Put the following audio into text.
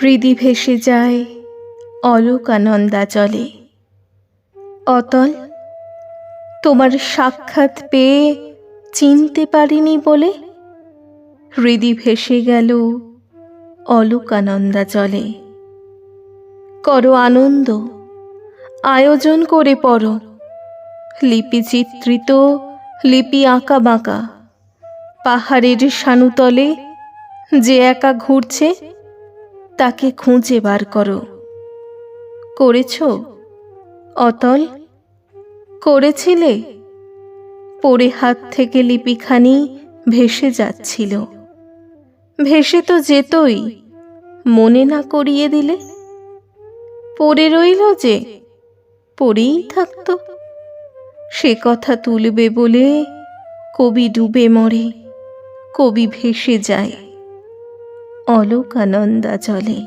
হৃদি ভেসে যায় অলোকানন্দা চলে। অতল, তোমার সাক্ষাৎ পেয়ে চিনতে পারিনি বলে হৃদি ভেসে গেল অলোকানন্দা চলে। করো আনন্দ, আয়োজন করে পড়ো। লিপি চিত্রিত, লিপি আঁকা বাঁকা। পাহাড়ের সানুতলে যে একা ঘুরছে তাকে খুঁজে বার করো। করেছ? অতল, করেছিলে? পড়ে হাত থেকে লিপিখানি ভেসে যাচ্ছিল। ভেসে তো যেতই, মনে না করিয়ে দিলে? পড়ে রইল যে, পড়েই থাকতো। সে কথা তুলবে বলে কবি ডুবে মরে, কবি ভেসে যায়। অলোকানন্দা জলে